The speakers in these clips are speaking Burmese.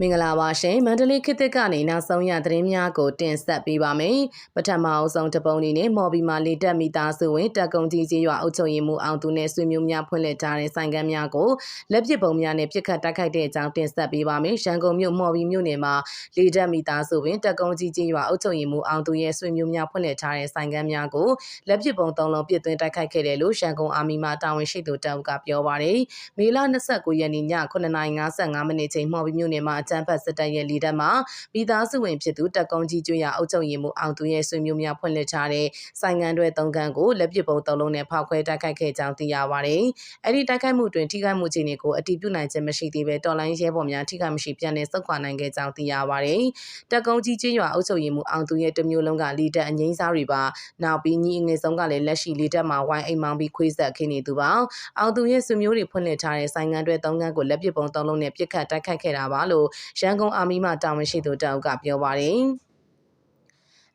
မင်္ဂလာပါရှင်မန္တလေးခေတ်သစ်ကနေနောက်ဆုံးရသတင်းများကိုတင်ဆက်ပေးပါမယ်ပထမအဆုံးတပုံအနေနဲ့မော်ဘီမာလီတက်မိသားစုဝင်တက်ကုံကြီးကြီးရွာအုပ်ချုပ်ရေးမှူးအောင်သူနဲ့ဆွေမျိုးများဖွင့်လှစ်ထားတဲ့ဆိုင်ကမ်းများကိုလက်ပစ်ပုံများနဲ့ပြစ်ခတ်တိုက်ခိုက်တဲ့အကြောင်းတင်ဆက်ပေးပါမယ်ရန်ကုန်မြို့မော်ဘီမြို့နယ်မှာလီတက်မိသားစုဝင်တက်ကုံကြီးကြီးရွာအုပ်ချုပ်ရေးမှူးအောင်သူရဲ့ဆွေမျိုးများဖွင့်လှစ်ထားတဲ့ဆိုင်ကမ်းများကိုလက်ပစ်ပုံသုံးလုံးပစ်သွင်းတိုက်ခိုက်ခဲ့တယ်လို့ရန်ကုန်အာမီမာတာဝန်ရှိသူတအုပ်ကပြောပါတယ်မေလ29ရက်နေ့ည9:55မိနစ်ချိန်မော်ဘီမြို့နယ်မှာအကြမ်းဖက်စစ်တပ်ရဲ့လီတက်မှာမိသားစုဝင်ဖြစ်သူတက်ကုန်းကြီးကျွရအုပ်ချုပ်ရေးမှူးအောင်သူရဲ့ဆွေမျိုးများဖွင့်လှစ်ထားတဲ့ဆိုင်ငံတွဲသုံးခန်းကိုလက်ပစ်ပုံသုံးလုံးနဲ့ဖောက်ခွဲတိုက်ခိုက်ခဲ့ကြောင်းသိရပါတယ်။အဲ့ဒီတိုက်ခိုက်မှုတွင်ထိခိုက်မှုခြေနေကိုအတည်ပြုနိုင်ခြင်းမရှိသေးဘဲတော်လိုင်းရဲဘော်များထိခိုက်မှုရှိပြန်လည်ဆုတ်ခွာနိုင်ခဲ့ကြောင်းသိရပါတယ်။တက်ကုန်းကြီးကျွရအုပ်ချုပ်ရေးမှူးအောင်သူရဲ့တမျိုးလုံးကလီတက်အငိမ့်စားတွေပါနောက်ပြီးညီအငယ်ဆုံးကလည်းလက်ရှိလီတက်မှာဝိုင်းအိမ်မောင်းပြီးခွေးဆက်ခင်းနေသူပါ။အောင်သူရဲ့ဆွေမျိုးတွေဖွင့်လှစ်ထားတဲ့ဆိုင်ငံတွဲသုံးခန်းကိုလက်ပစ်ပုံသုံးလုံးနဲ့ပြစ်ခတ်တိုက်ခိုက်ခဲ့တာပါလို့ရန်ကုန်အာမီမှတာဝန်ရှိသူတအုပ်ကပြောပါတယ်။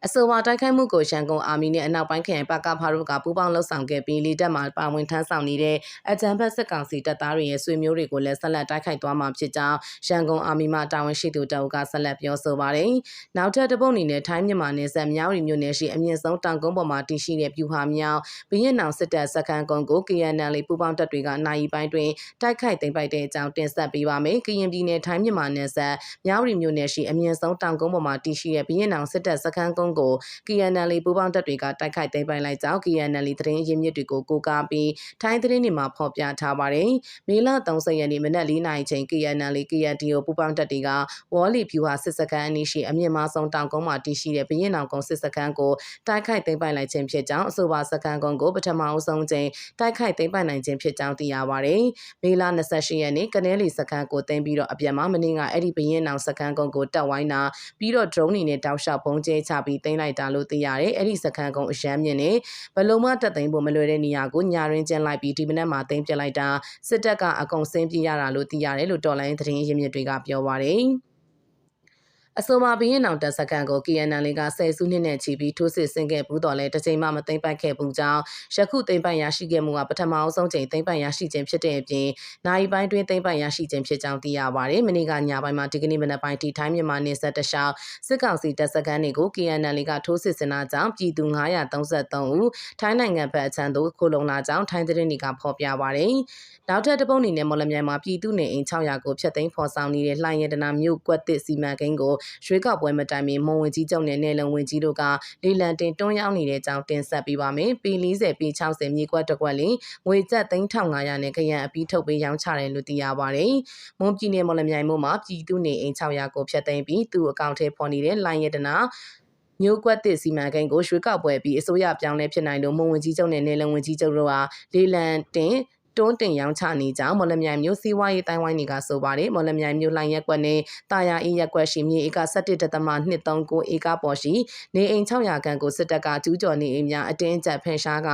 အဆိုပါတိုက်ခိုက်မှုကိုရန်ကုန်အာမီနဲ့အနောက်ပိုင်းခရိုင်ပကဖားတို့ကပူးပေါင်းလှုပ်ဆောင်ခဲ့ပြီးလေတပ်မှပါဝင်ထမ်းဆောင်နေတဲ့အကြံဖက်စစ်ကောင်စီတပ်သားတွေရဲ့ဆွေမျိုးတွေကိုလည်းဆက်လက်တိုက်ခိုက်သွားမှာဖြစ်ကြောင်းရန်ကုန်အာမီမှတာဝန်ရှိသူတအုပ်ကဆက်လက်ပြောဆိုပါတယ်။နောက်ထပ်တစ်ပုတ်အနေနဲ့ထိုင်းမြန်မာနယ်စပ်မြောက်ရီမြို့နယ်ရှိအမြင့်ဆုံးတောင်ကုန်းပေါ်မှာတည်ရှိတဲ့ပြူဟာမြောက်ဘရင်နောင်စစ်တပ်စခန်းကုန်းကို KNL ပူးပေါင်းတပ်တွေကနိုင်ပိုင်းတွင်တိုက်ခိုက်သိမ်းပိုက်တဲ့အကြောင်းတင်ဆက်ပေးပါမယ်။ကရင်ပြည်နယ်ထိုင်းမြန်မာနယ်စပ်မြောက်ရီမြို့နယ်ရှိအမြင့်ဆုံးတောင်ကုန်းပေါ်မှာတည်ရှိတဲ့ဘရင်နောင်စစ်တပ်စခန်းကုန်းကို KNL ပူးပေါင်းတပ်တွေကတိုက်ခိုက်သိမ်းပိုက်လိုက်ကြောင်း KNL သတင်းရင်းမြစ်တွေကိုကိုးကားပြီးထိုင်းသတင်းတွေမှာဖော်ပြထားပါတယ်။မေလ30ရက်နေ့မနက်၄နာရီချိန် KNL KNDO ပူးပေါင်းတပ်တွေကဝေါ်လီဖြူဟာစစ်စခန်းအနီးရှိအမြင့်မားဆုံးတောင်ကုန်းမှာတည်ရှိတဲ့ဘရင်နောင်ကုန်းစစ်စခန်းကိုတိုက်ခိုက်သိမ်းပိုက်လိုက်ခြင်းဖြစ်ကြောင်းအဆိုပါစခန်းကုန်းကိုပထမအဆုံးချိန်တိုက်ခိုက်သိမ်းပိုက်နိုင်ခြင်းဖြစ်ကြောင်းသိရပါတယ်။မေလ28ရက်နေ့ကနေလီစခန်းကိုတင်ပြီးတော့အပြန်မှာမင်းကအဲ့ဒီဘရင်နောင်စခန်းကုန်းကိုတက်ဝိုင်းတာပြီးတော့ drone တွေနဲ့တောက်လျှောက်ပုံကျဲချပြီးသိမ်းလိုက်တာလို့သိရတယ်။အဲ့ဒီစခန်းကုန်းအရန်မြင့်နဲ့ဘလုံးမတက်သိမ်းဖို့မလွယ်တဲ့နေရာကိုညာရင်းကျင်းလိုက်ပြီးဒီမနက်မှာသိမ်းပြလိုက်တာစစ်တပ်ကအကုန်ဆင်းပြေးရတာလို့သိရတယ်လို့တော်လိုင်းသတင်းရင်းမြစ်တွေကပြောပါတယ်။ အဆိုပါဘင်းရင်အောင်တပ်စခန်းကို KNL ကဆယ်စုနှစ်နဲ့ချီပြီးထိုးစစ်ဆင်ခဲ့ဘူးတော်လဲတစ်ချိန်မှမသိမ့်ပိုက်ခဲ့ဘူးကြောင်းယခုသိမ့်ပိုက်ရရှိခဲ့မှုကပထမအဆုံးချိန်သိမ့်ပိုက်ရရှိခြင်းဖြစ်တဲ့အပြင်နိုင်ပိုင်းတွင်သိမ့်ပိုက်ရရှိခြင်းဖြစ်ကြောင်းသိရပါတယ်။မနေ့ကညပိုင်းမှာဒီကနေ့မနက်ပိုင်းထိထိုင်းမြန်မာနယ်စပ်တလျှောက်စစ်ကောင်စီတပ်စခန်းတွေကို KNL ကထိုးစစ်ဆင်တာကြောင့်ပြည်သူ933ဦးထိုင်းနိုင်ငံဘက်အချမ်းသို့ခိုလုံလာကြောင်းထိုင်းသတင်းတွေကဖော်ပြပါတယ်။နောက်ထပ်တပုံအနေနဲ့မော်လမြိုင်မှာပြည်သူနေအိမ်600ကိုဖျက်သိမ်းဖော်ဆောင်နေတဲ့လှိုင်းရတနာမြို့ကွက်တစ်စီမံကိန်းကိုရွေးကောက်ပွဲမတိုင်မီမွန်ဝင်ကြီးချုပ်နဲ့နယ်လုံဝင်ကြီးတို့ကလေလံတင်တွန်းရောက်နေတဲ့အကြောင်းတင်ဆက်ပေးပါမယ်။ပီ40ပီ60မြေကွက်တစ်ကွက်လင်ငွေကျပ်3500နဲ့ခရံအပီးထုတ်ပေးရောင်းချတယ်လို့သိရပါတယ်။မွန်ပြည်နယ်မော်လမြိုင်မြို့မှာပြည်သူနေအိမ်600ကိုဖျက်သိမ်းပြီးသူ့အကောင့်ထဲပေါ်နေတဲ့လိုင်းရတနာမျိုးကွက်တစ်စီမံကိန်းကိုရွှေကောက်ပွဲပြီးအစိုးရပြောင်းလဲဖြစ်နိုင်လို့မွန်ဝင်ကြီးချုပ်နဲ့နယ်လုံဝင်ကြီးချုပ်တို့ဟာလေလံတင် တွန်းတင်ရောင်းချနေကြောင်းမော်လမြိုင်မြို့စီးပွားရေးတိုင်းဝိုင်းတွေကဆိုပါတယ်မော်လမြိုင်မြို့လိုင်းရက်ကွက်နဲ့တာယာအေးရက်ကွက်ရှိမြေဧက17.239ဧကပေါ်ရှိနေအိမ်600ခန့်ကိုစစ်တပ်ကကျူးကျော်နေအိမ်များအတင်းအကျပ်ဖန်ရှားက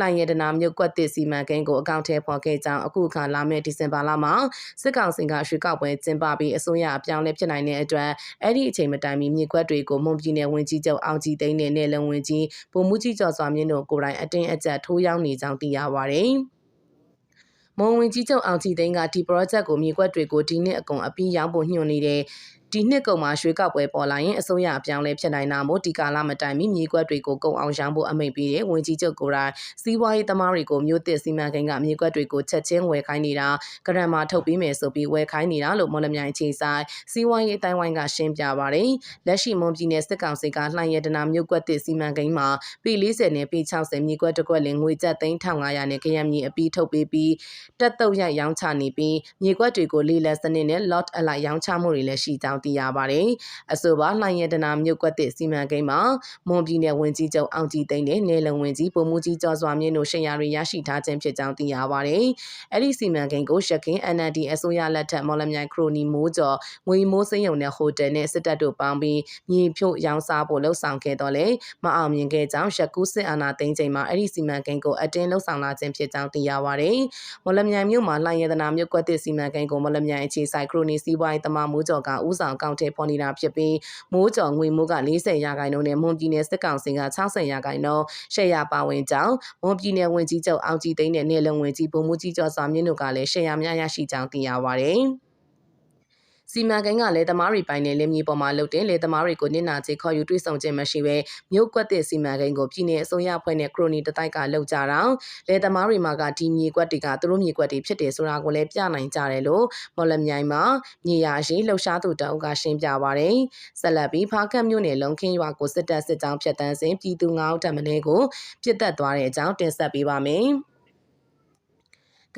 လိုင်းရတနာမြို့ကွက်တစ်စီမံကိန်းကိုအကောင့်ထဲပေါ်ခဲ့ကြောင်းအခုအခါလာမယ့်ဒီဇင်ဘာလမှာစစ်ကောင်စီကရွှေကောက်ပွဲကျင်းပပြီးအစိုးရအပြောင်းလဲဖြစ်နိုင်တဲ့အတွက်အဲ့ဒီအချိန်မတိုင်မီမြေကွက်တွေကိုမွန်ပြည်နယ်ဝင်ကြီးချုပ်အောင်ကြည်သိန်းနဲ့နယ်လုံဝင်ကြီးဗိုလ်မှူးကြီးကျော်စွာမြင့်တို့ကိုယ်တိုင်အတင်းအကျပ်ထိုးရောက်နေကြောင်းသိရပါတယ်။ မွန်ဝင်ကြီးချုပ်အောင်ကြည်သိန်းကဒီ project ကိုမြေကွက်တွေကိုဒီနှစ်အကုန်အပြီးရောင်းဖို့ညွှန်နေတဲ့ဒီနှစ်ကုန်မှာရွှေကောက်ပွဲပေါ်လာရင်အစိုးရအပြောင်းလဲဖြစ်နိုင်တာမို့ဒီကာလမတိုင်မီမြေကွက်တွေကိုကုန်အောင်ရောင်းဖို့အမိန့်ပေးတဲ့ဝင်ကြီးချုပ်ကိုယ်တိုင်စီးပွားရေးသမားတွေကိုမြို့သစ်စီမံကိန်းကမြေကွက်တွေကိုချက်ချင်းဝယ်ခိုင်းနေတာကရံမှာထုတ်ပြီးမယ်ဆိုပြီးဝယ်ခိုင်းနေတာလို့မော်လမြိုင်ခြေဆိုင်စီးပွားရေးတိုင်းဝိုင်းကရှင်းပြပါတယ်လက်ရှိမွန်ပြည်နယ်စစ်ကောင်စီကလှိုင်ရတနာမြို့ကွက်သစ်စီမံကိန်းမှာပေ40 နဲ့ပေ60 မြေကွက်တစ်ကွက်လင်ငွေကျပ်3500နဲ့ကရံမြေအပြီးထုတ်ပေးပြီးတက်တုတ်ရိုက်ရောင်းချနေပြီးမြေကွက်တွေကိုလေးလက်စနစ်နဲ့ lot အလိုက်ရောင်းချမှုတွေလည်းရှိကြောင်းသိရပါတယ်။အဆိုပါလှိုင်ရတနာမြို့ကွက်တစ်စီမံကိန်းမှာမွန်ပြည်နယ်ဝန်ကြီးချုပ်အောင်ကြည်သိန်းနဲ့နယ်လုံဝန်ကြီးပုံမှုကြီးကျော်စွာမြင့်တို့ရှယ်ယာတွေရရှိထားခြင်းဖြစ်ကြောင်းသိရပါတယ်။အဲ့ဒီစီမံကိန်းကိုရှက်ခင် NND အစိုးရလက်ထက်မော်လမြိုင်ခရိုနီမိုးကျော်ငွေမိုးစိမ်းရုံနဲ့ဟိုတယ်နဲ့စစ်တပ်တို့ပေါင်းပြီးမြေဖြို့ရောင်းစားဖို့လှုံ့ဆော်ခဲ့တော့လေမအောင်မြင်ခဲ့ကြောင်းရှက်ကူးစစ်အာဏာသိမ်းချိန်မှာအဲ့ဒီစီမံကိန်းကိုအတင်းလှုံ့ဆော်လာခြင်းဖြစ်ကြောင်းသိရပါတယ်။မော်လမြိုင်မြို့မှာလှိုင်ရတနာမြို့ကွက်တစ်စီမံကိန်းကိုမော်လမြိုင်အခြေဆိုင်ခရိုနီစီးပွားရေးတမမိုးကျော်ကဥဆောင်အကောင့်ထဲပေါ်နေတာဖြစ်ပြီးမိုးကျော်ငွေမိုးက40ရာခိုင်နှုန်းနဲ့မွန်ပြည်နယ်စစ်ကောင်စီက60ရာခိုင်နှုန်းရှယ်ယာပါဝင်ကြောင်းမွန်ပြည်နယ်ဝန်ကြီးချုပ်အောင်ကြည်သိန်းနဲ့နယ်လုံဝန်ကြီးဗိုလ်မှူးကြီးကျော်စွာမြင့်တို့ကလည်းရှယ်ယာများရရှိကြောင်းသိရပါဗျ။ စီမံကိန်းကလည်းသမားတွေပိုင်တဲ့လင်းမြေပေါ်မှာလုပ်တဲ့လေသမားတွေကိုနစ်နာချေခေါ်ယူတွေ့ဆုံခြင်းမရှိဘဲမြို့ကွက်တဲ့စီမံကိန်းကိုပြည်내အစိုးရဖွဲ့နဲ့ခရိုနီတတိုက်ကလောက်ကြတာလေသမားတွေမှာကဒီမြေကွက်တွေကသူတို့မြေကွက်တွေဖြစ်တယ်ဆိုတာကိုလည်းပြနိုင်ကြတယ်လို့မော်လမြိုင်မှာမြေယာရှိလှုပ်ရှားသူတအုပ်ကရှင်းပြပါရတယ်ဆက်လက်ပြီးဖားကတ်မြို့နယ်လုံခင်းရွာကိုစစ်တပ်စစ်ကြောင်းဖျက်တမ်းစဉ်ပြည်သူ9ဦးထပ်မင်းကိုပြစ်တက်သွားတဲ့အကြောင်းတင်ဆက်ပေးပါမယ်။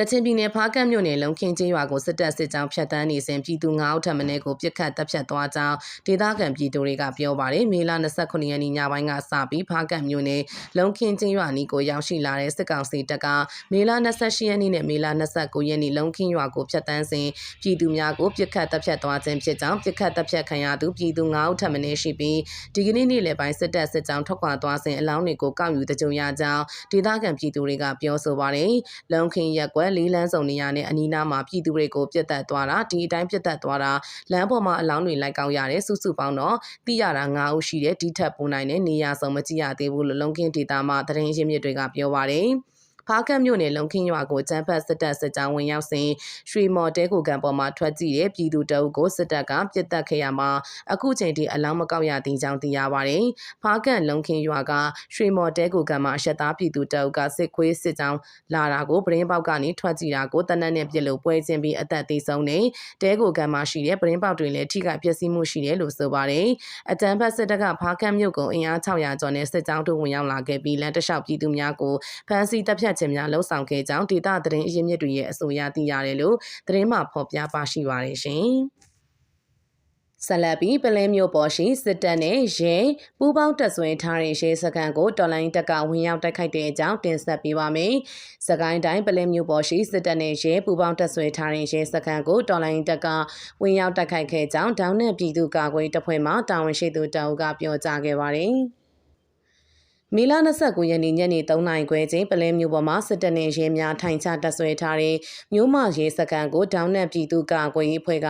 ကချင်ပြည်နယ်ဖားကတ်မြို့နယ်လုံခင်းကျေးရွာကိုစစ်တပ်စစ်ကြောင်းဖျက်ဆီးနေစဉ်ပြည်သူ9ဦးထပ်မံကိုပြစ်ခတ်တပ်ဖြတ်သွားကြောင်းဒေသခံပြည်သူတွေကပြောပါတယ်။မေလ29ရက်နေ့ညပိုင်းကစပြီးဖားကတ်မြို့နယ်လုံခင်းကျေးရွာနီကိုရောက်ရှိလာတဲ့စစ်ကောင်စီတပ်ကမေလ28ရက်နေ့နဲ့မေလ29ရက်နေ့လုံခင်းရွာကိုဖျက်ဆီးစဉ်ပြည်သူများကိုပြစ်ခတ်တပ်ဖြတ်သွားခြင်းဖြစ်ကြောင်းပြစ်ခတ်တပ်ဖြတ်ခံရသူပြည်သူ9ဦးထပ်မံရှိပြီးဒီကနေ့နေ့လယ်ပိုင်းစစ်တပ်စစ်ကြောင်းထွက်ခွာသွားစဉ်အလောင်းတွေကိုကောက်ယူတကြုံရကြောင်းဒေသခံပြည်သူတွေကပြောဆိုပါတယ်။လုံခင်းရက်ကွက်လေးလန်းစုံနေရာနဲ့အနီးနားမှာပြည်သူတွေကိုပြတ်တက်သွားတာဒီအတိုင်းပြတ်တက်သွားတာလမ်းပေါ်မှာအလောင်းတွေလိုက်ကောက်ရတယ်စုစုပေါင်းတော့သိရတာ9ဦးရှိတယ်ဒီထက်ပိုနိုင်တဲ့နေရာစုံမကြည့်ရသေးဘူးလို့လုံခင်းဒေတာမှာသတင်းရင်းမြစ်တွေကပြောပါတယ်။ ဖားကတ်မြို့နယ်လုံခင်းရွာကိုကျန်းဖတ်စစ်တပ်စစ်ကြောင်းဝင်ရောက်စဉ်ရွှေမော်တဲကိုကံပေါ်မှာထွက်ကြည့်တဲ့ပြည်သူတအုပ်ကိုစစ်တပ်ကပြစ်တက်ခဲ့ရမှာအခုချိန်ထိအလောင်းမကောက်ရသေးကြောင်းသိရပါတယ်။ဖားကတ်လုံခင်းရွာကရွှေမော်တဲကိုကံမှာအရှက်သားပြည်သူတအုပ်ကစစ်ခွေးစစ်ကြောင်းလာတာကိုပရင်းပေါက်ကနေထွက်ကြည့်တာကိုတနက်နဲ့ပြစ်လို့ပွဲချင်းပြီးအသက်သေးဆုံးနေတဲကိုကံမှာရှိတဲ့ပရင်းပေါက်တွေလည်းထိခိုက်ပျက်စီးမှုရှိတယ်လို့ဆိုပါတယ်။အတန်ဖတ်စစ်တပ်ကဖားကတ်မြို့ကိုအင်အား600ကျော်နဲ့စစ်ကြောင်းတို့ဝင်ရောက်လာခဲ့ပြီးလမ်းတစ်လျှောက်ပြည်သူများကိုဖမ်းဆီးတပ်ဖြတ်ခြင်းများလှုံ့ဆော်ခဲ့ကြောင်းဒေတာသတင်းအရင်းမြစ်တွေရဲ့အဆိုအရသိရတယ်လို့သတင်းမှဖော်ပြပါရှိပါတယ်ရှင်။ဆလဘီပလဲမျိုးပေါ်ရှိစစ်တပ်နဲ့ရဲပူးပေါင်းတပ်ဆွဲထားတဲ့ရဲစခန်းကိုတော်လိုင်းတက်ကဝင်ရောက်တိုက်ခိုက်တဲ့အကြောင်းတင်ဆက်ပေးပါမယ်။စကိုင်းတိုင်းပလဲမျိုးပေါ်ရှိစစ်တပ်နဲ့ရဲပူးပေါင်းတပ်ဆွဲထားတဲ့ရဲစခန်းကိုတော်လိုင်းတက်ကဝင်ရောက်တိုက်ခိုက်ခဲ့ကြောင်းဒေါင်းနဲ့ပြည်သူ့ကာကွယ်တပ်ဖွဲ့မှတာဝန်ရှိသူတောင်ကပြောကြားခဲ့ပါတယ်။ မေလ29ရက်နေ့ညနေ3နာရီခွဲချိန်ပလဲမျိုးပေါ်မှာစစ်တပ်နဲ့ရဲများထိုင်ချတပ်ဆွဲထားတဲ့မြို့မရဲစခန်းကိုဒေါင်းနက်ပြည်သူ့ကာကွယ်ရေးဖွဲ့က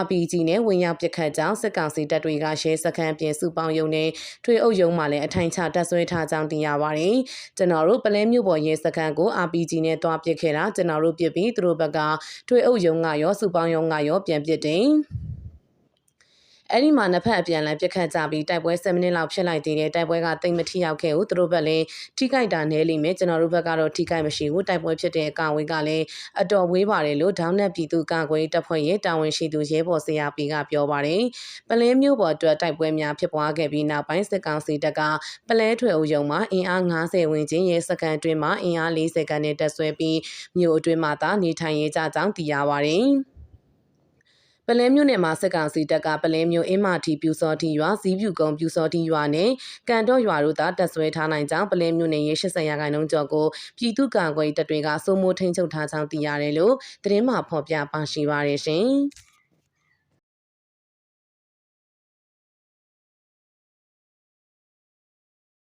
RPG နဲ့ဝင်ရောက်ပစ်ခတ်ကြောင်းစစ်ကောင်စီတပ်တွေကရဲစခန်းပြင်စုပေါင်းယုံနဲ့ထွေအုပ်ယုံမှလည်းအထိုင်ချတပ်ဆွဲထားကြောင်းသိရပါတယ်။ကျွန်တော်တို့ပလဲမျိုးပေါ်ရဲစခန်းကို RPG နဲ့တွားပစ်ခဲ့တာကျွန်တော်တို့ပြစ်ပြီးသူတို့ဘက်ကထွေအုပ်ယုံကရောစုပေါင်းယုံကရောပြန်ပစ်တယ်။ အဲ့ဒီမှာနှစ်ဖက်အပြန်အလှန်ပြစ်ခတ်ကြပြီးတိုက်ပွဲ7မိနစ်လောက်ဖြစ်လိုက်သေးတယ်တိုက်ပွဲကတိတ်မထိရောက်ခဲ့ဘူးသူတို့ဘက်လည်းထိခိုက်တာနည်းလိမ့်မယ်ကျွန်တော်တို့ဘက်ကတော့ထိခိုက်မရှိဘူးတိုက်ပွဲဖြစ်တဲ့အကာဝေးကလည်းအတော်ဝေးပါတယ်လို့ဒေါင်းနက်ပြည်သူ့ကာကွယ်တပ်ဖွဲ့ရဲ့တာဝန်ရှိသူရဲဘော်ဆရာပီကပြောပါတယ်ပလဲမျိုးပေါ်အတွက်တိုက်ပွဲများဖြစ်ပွားခဲ့ပြီးနောက်ပိုင်းစစ်ကောင်စီတပ်ကပလဲထွေအုပ်ရုံမှာအင်အား90ဝန်းကျင်ရဲစကန်အတွင်းမှာအင်အား40ခန်းနဲ့တက်ဆွဲပြီးမြို့အတွင်းမှာသာနေထိုင်ရေးကြကြောင်းသိရပါတယ် ပလဲမြို့နယ်မှာစစ်ကောင်စီတပ်ကပလဲမြို့အင်းမထီပြူစောထီရွာဇီးပြူကုန်းပြူစောထီရွာနဲ့ကန်တော့ရွာတို့သာတပ်ဆွဲထားနိုင်ကြောင်းပလဲမြို့နယ်ရဲ့80ရာခိုင်နှုန်းကျော်ကိုပြည်သူ့ကာကွယ်တပ်တွေကစိုးမိုးထိန်းချုပ်ထားကြောင်းသိရတယ်လို့သတင်းမှဖော်ပြပါရှိပါရရှင်။